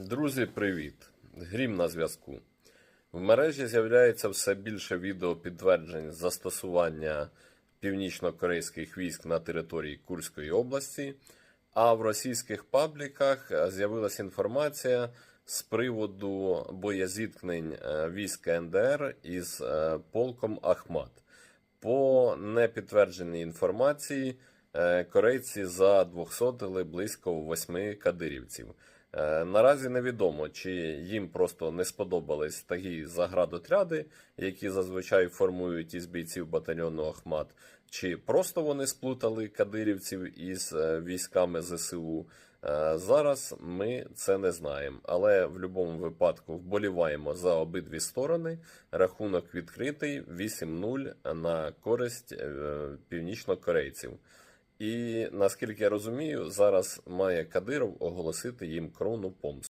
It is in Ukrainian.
Друзі, привіт! Грім на зв'язку. В мережі з'являється все більше відео підтверджень застосування північно-корейських військ на території Курської області, а в російських пабліках з'явилася інформація з приводу боєзіткнень е, військ КНДР із е, полком Ахмат. По непідтвердженій інформації, е, корейці задвохсотили близько восьми кадирівців. Е, Наразі невідомо, чи їм просто не сподобались такі заградотряди, які зазвичай формують із бійців батальйону Ахмат, чи просто вони сплутали кадирівців із е, військами ЗСУ. Е, Зараз ми це не знаємо, але в будь-якому випадку вболіваємо за обидві сторони. Рахунок відкритий 8-0 на користь північнокорейців. І наскільки я розумію, зараз має Кадиров оголосити їм крону помсту.